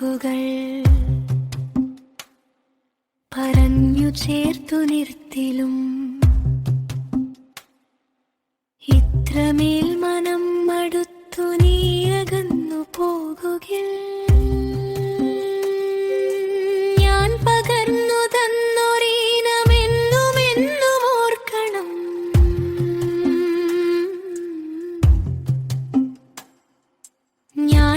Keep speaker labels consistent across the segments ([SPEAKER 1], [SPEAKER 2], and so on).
[SPEAKER 1] വാക്കുകൾ പറഞ്ഞു ചേർത്തു നിർത്തിലും ഇത്രമേൽ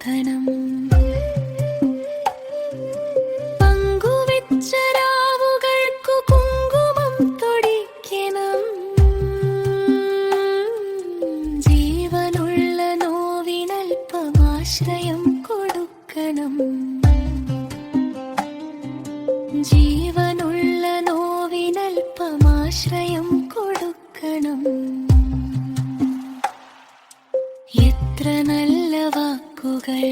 [SPEAKER 1] പൊറുത്തൊരൽപ്പനേരമൊപ്പമെത്തണം പങ്കുവെച്ച രാവുകൾക്കു കുങ്കുമം ജീവനുള്ള നോവിനൽപ്പമാശ്രയം കൊടുക്കണം. വാക്കുകൾ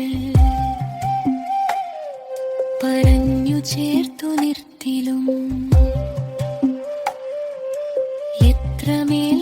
[SPEAKER 1] പറഞ്ഞു ചേർത്തു നിർത്തിലും. എത്രമേൽ